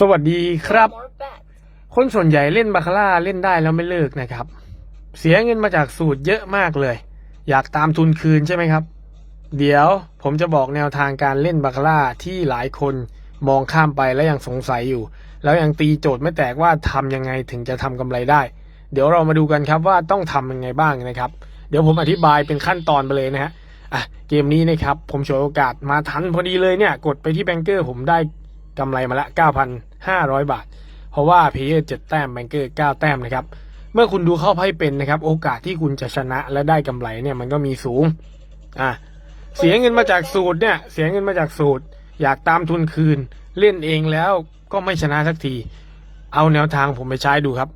สวัสดีครับ คนส่วนใหญ่เล่นบาคาร่าเล่นได้แล้วไม่เลิกนะครับ เสียเงินมาจากสูตรเยอะมากเลย อยากตามทุนคืนใช่ไหมครับ เดี๋ยวผมจะบอกแนวทางการเล่นบาคาร่าที่หลายคนมองข้ามไปและยังสงสัยอยู่ แล้วยังตีโจทย์ไม่แตกว่าทำยังไงถึงจะทำกำไรได้ เดี๋ยวเรามาดูกันครับว่าต้องทำยังไงบ้างนะครับ เดี๋ยวผมอธิบายเป็นขั้นตอนไปเลยนะฮะอะเกมนี้นะครับผมฉวยโอกาสมาทันพอดีเลยเนี่ย กดไปที่แบงเกอร์ผมได้ กำไรมาละ 9,500 บาท เพราะว่าเพย์เยอร์เจ็ดแต้มแบงเกอร์เก้าแต้มนะครับ เมื่อคุณดูเข้าไพ่เป็นนะครับ โอกาสที่คุณจะชนะและได้กำไรเนี่ยมันก็มีสูง อะ เสียเงินมาจากสูตรเนี่ย เสียเงินมาจากสูตร อยากตามทุนคืน เล่นเองแล้วก็ไม่ชนะสักที เอาแนวทางผมไปใช้ดูครับ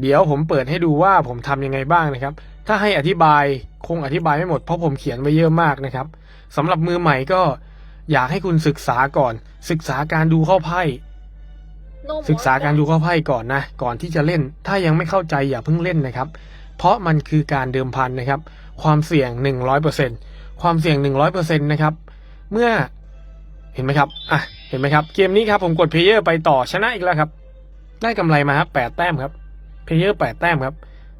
เดี๋ยวผมเปิดให้ดูว่าผมทำยังไงบ้างนะครับ ถ้าให้อธิบายคงอธิบายไม่หมดเพราะผมเขียนไว้เยอะมากนะครับสำหรับมือใหม่ก็อยากให้คุณศึกษาก่อน ศึกษาการดูเข้าไพ่ No more ศึกษาการ bets. ดูเข้าไพ่ก่อนนะ ก่อนที่จะเล่น ถ้ายังไม่เข้าใจอย่าเพิ่งเล่นนะครับ เพราะมันคือการเดิมพันนะครับ ความเสี่ยง 100%ความเสี่ยง 100%นะครับ เมื่อ เห็นไหมครับ อะ เห็นไหมครับ เกมนี้ครับผมกดเพลเยอร์ไปต่อชนะอีกแล้วครับ ได้กำไรมาครับแปดแต้มครับเพลเยอร์แปดแต้มครับ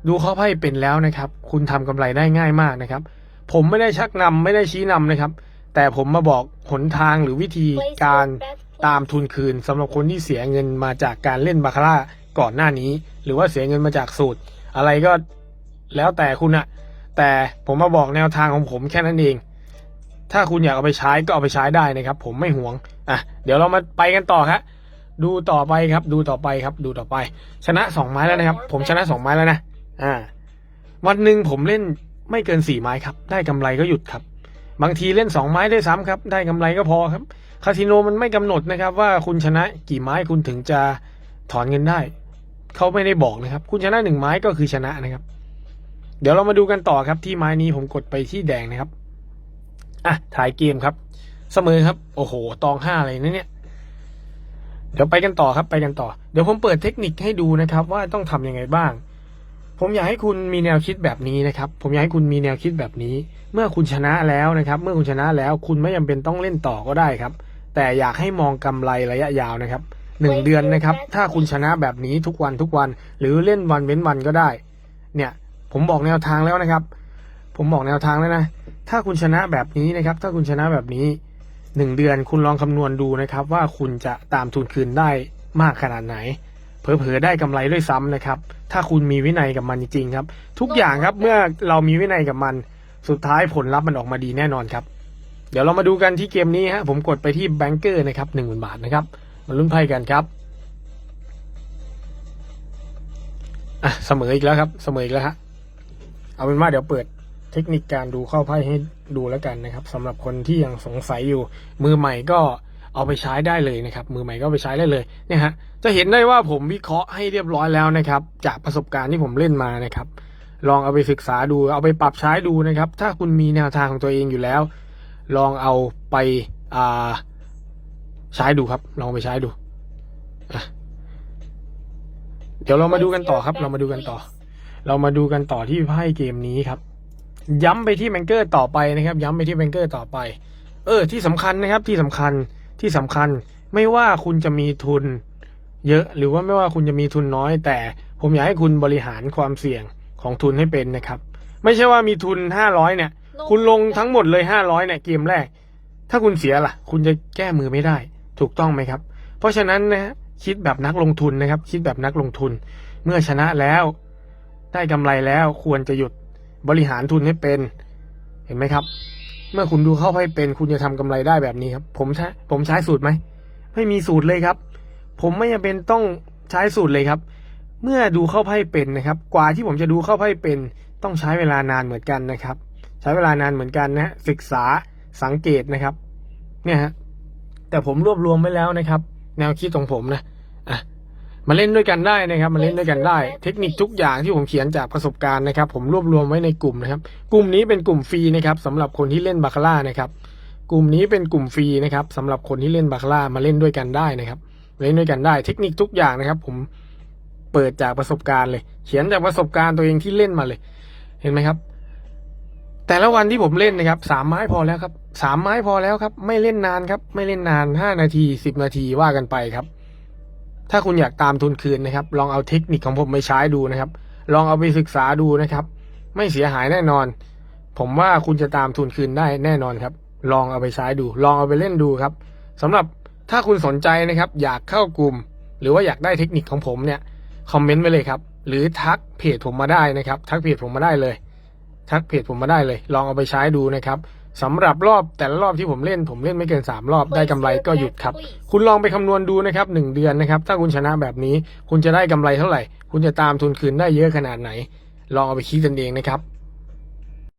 ดูเข้าไพ่เป็นแล้วนะครับ คุณทำกำไรได้ง่ายมากนะครับ ผมไม่ได้ชักนำไม่ได้ชี้นำนะครับ แต่ผมมาบอกหนทางหรือวิธีการตามทุนคืนสำหรับคนที่เสียเงินมาจากการเล่นบาคาร่าก่อนหน้านี้ หรือว่าเสียเงินมาจากสูตร อะไรก็แล้วแต่คุณอะแต่ผมมาบอกแนวทางของผมแค่นั้นเอง ถ้าคุณอยากเอาไปใช้ก็เอาไปใช้ได้นะครับ ผมไม่หวงอะเดี๋ยวเรามาไปกันต่อครับดูต่อไปครับ ดูต่อไปครับ ดูต่อไป ชนะสองไม้แล้วนะครับ ผมชนะสองไม้แล้วนะอ่า วันหนึ่งผมเล่นไม่เกินสี่ไม้ครับ ได้กำไรก็หยุดครับ บางทีเล่นสองไม้ได้ซ้ำครับ ได้กำไรก็พอครับ คาสิโนมันไม่กำหนดนะครับว่าคุณชนะกี่ไม้คุณถึงจะถอนเงินได้ เขาไม่ได้บอกนะครับ คุณชนะหนึ่งไม้ก็คือชนะนะครับ เดี๋ยวเรามาดูกันต่อครับที่ไม้นี้ผมกดไปที่แดงนะครับ อะถ่ายเกมครับ เสมอครับ โอ้โห ตองห้าอะไรนะเนี่ย เดี๋ยวไปกันต่อครับ ไปกันต่อ เดี๋ยวผมเปิดเทคนิคให้ดูนะครับ ว่าต้องทำยังไงบ้าง ผมอยากให้คุณมีแนวคิดแบบนี้นะครับ ผมอยากให้คุณมีแนวคิดแบบนี้ เมื่อคุณชนะแล้วนะครับ เมื่อคุณชนะแล้วคุณไม่จำเป็นต้องเล่นต่อก็ได้ครับ แต่อยากให้มองกำไรระยะยาวนะครับหนึ่งเดือนนะครับ ถ้าคุณชนะแบบนี้ทุกวันทุกวัน หรือเล่นวันเว้นวันก็ได้ เนี่ย ผมบอกแนวทางแล้วนะครับ ผมบอกแนวทางแล้วนะ ถ้าคุณชนะแบบนี้นะครับ ถ้าคุณชนะแบบนี้หนึ่งเดือนคุณลองคำนวณดูนะครับ ว่าคุณจะตามทุนคืนได้มากขนาดไหน เผลอๆได้กำไรด้วยซ้ำนะครับ ถ้าคุณมีวินัยกับมันจริงๆครับ ทุกอย่างครับเมื่อเรามีวินัยกับมัน สุดท้ายผลลัพธ์มันออกมาดีแน่นอนครับ เดี๋ยวเรามาดูกันที่เกมนี้ฮะผมกดไปที่แบงเกอร์นะครับหนึ่งหมื่นบาทนะครับมาลุ้นไพ่กันครับอะเสมออีกแล้วครับ เสมออีกแล้วฮะเอาเป็นว่าเดี๋ยวเปิดเทคนิคการดูเข้าไพ่ให้ดูแล้วกันนะครับสำหรับคนที่ยังสงสัยอยู่มือใหม่ก็ เอาไปใช้ได้เลยนะครับ มือใหม่ก็เอาไปใช้ได้เลยเนี่ยฮะจะเห็นได้ว่าผมวิเคราะห์ให้เรียบร้อยแล้วนะครับ จากประสบการณ์ที่ผมเล่นมานะครับ ลองเอาไปศึกษาดู เอาไปปรับใช้ดูนะครับ ถ้าคุณมีแนวทางของตัวเองอยู่แล้ว ลองเอาไปอ่าใช้ดูครับ ลองไปใช้ดูอะเดี๋ยวเรามาดูกันต่อครับ เรามาดูกันต่อ เรามาดูกันต่อที่ไพ่เกมนี้ครับ ย้ำไปที่แบงเกอร์ต่อไปนะครับ ย้ำไปที่แบงเกอร์ต่อไป เออ ที่สำคัญนะครับ ที่สำคัญ ที่สำคัญไม่ว่าคุณจะมีทุน เยอะหรือว่าไม่ว่าคุณจะมีทุนน้อย แต่ผมอยากให้คุณบริหารความเสี่ยงของทุนให้เป็นนะครับ ไม่ใช่ว่ามีทุนห้าร้อยเนี่ย No คุณลง more bets. ทั้งหมดเลยห้าร้อยเนี่ยเกมแรก ถ้าคุณเสียล่ะ คุณจะแก้มือไม่ได้ ถูกต้องไหมครับ เพราะฉะนั้นนะฮะคิดแบบนักลงทุนนะครับ คิดแบบนักลงทุน เมื่อชนะแล้ว ได้กำไรแล้วควรจะหยุดบริหารทุนให้เป็น เห็นไหมครับ เมื่อคุณดูเข้าไพ่เป็นคุณจะทำกำไรได้แบบนี้ครับ ผมใช้ผมใช้สูตรไหม ไม่มีสูตรเลยครับ ผมไม่จำเป็นต้องใช้สูตรเลยครับ เมื่อดูเข้าไพ่เป็นนะครับ กว่าที่ผมจะดูเข้าไพ่เป็น ต้องใช้เวลานานเหมือนกันนะครับ ใช้เวลานานเหมือนกันนะฮะศึกษาสังเกตนะครับ เนี่ยฮะแต่ผมรวบรวมไว้แล้วนะครับ แนวคิดของผมนะอะ มาเล่นด้วยกันได้นะครับ มาเล่นด้วยกันได้ เทคนิคทุกอย่างที่ผมเขียนจากประสบการณ์นะครับ ผมรวบรวมไว้ในกลุ่มนะครับ กลุ่มนี้เป็นกลุ่มฟรีนะครับสำหรับคนที่เล่นบาคาร่านะครับ กลุ่มนี้เป็นกลุ่มฟรีนะครับสำหรับคนที่เล่นบาคาร่ามาเล่นด้วยกันได้นะครับเล่นด้วยกันได้ เทคนิคทุกอย่างนะครับ ผมเปิดจากประสบการณ์เลย เขียนจากประสบการณ์ตัวเองที่เล่นมาเลย เห็นไหมครับ แต่ละวันที่ผมเล่นนะครับสามไม้พอแล้วครับสามไม้พอแล้วครับ ไม่เล่นนานครับ ไม่เล่นนานห้านาทีสิบนาทีว่ากันไปครับ ถ้าคุณอยากตามทุนคืนนะครับ ลองเอาเทคนิคของผมไปใช้ดูนะครับ ลองเอาไปศึกษาดูนะครับ ไม่เสียหายแน่นอน ผมว่าคุณจะตามทุนคืนได้แน่นอนครับ ลองเอาไปใช้ดู ลองเอาไปเล่นดูครับสำหรับถ้าคุณสนใจนะครับ อยากเข้ากลุ่ม หรือว่าอยากได้เทคนิคของผมเนี่ยคอมเมนต์ไว้เลยครับ หรือทักเพจผมมาได้นะครับ ทักเพจผมมาได้เลย ทักเพจผมมาได้เลย ลองเอาไปใช้ดูนะครับ สำหรับรอบแต่ละรอบที่ผมเล่นผมเล่นไม่เกินสามรอบได้กำไรก็หยุดครับ คุณลองไปคำนวณดูนะครับหนึ่งเดือนนะครับ ถ้าคุณชนะแบบนี้ คุณจะได้กำไรเท่าไหร่ คุณจะตามทุนคืนได้เยอะขนาดไหน ลองเอาไปคิดกันเองนะครับ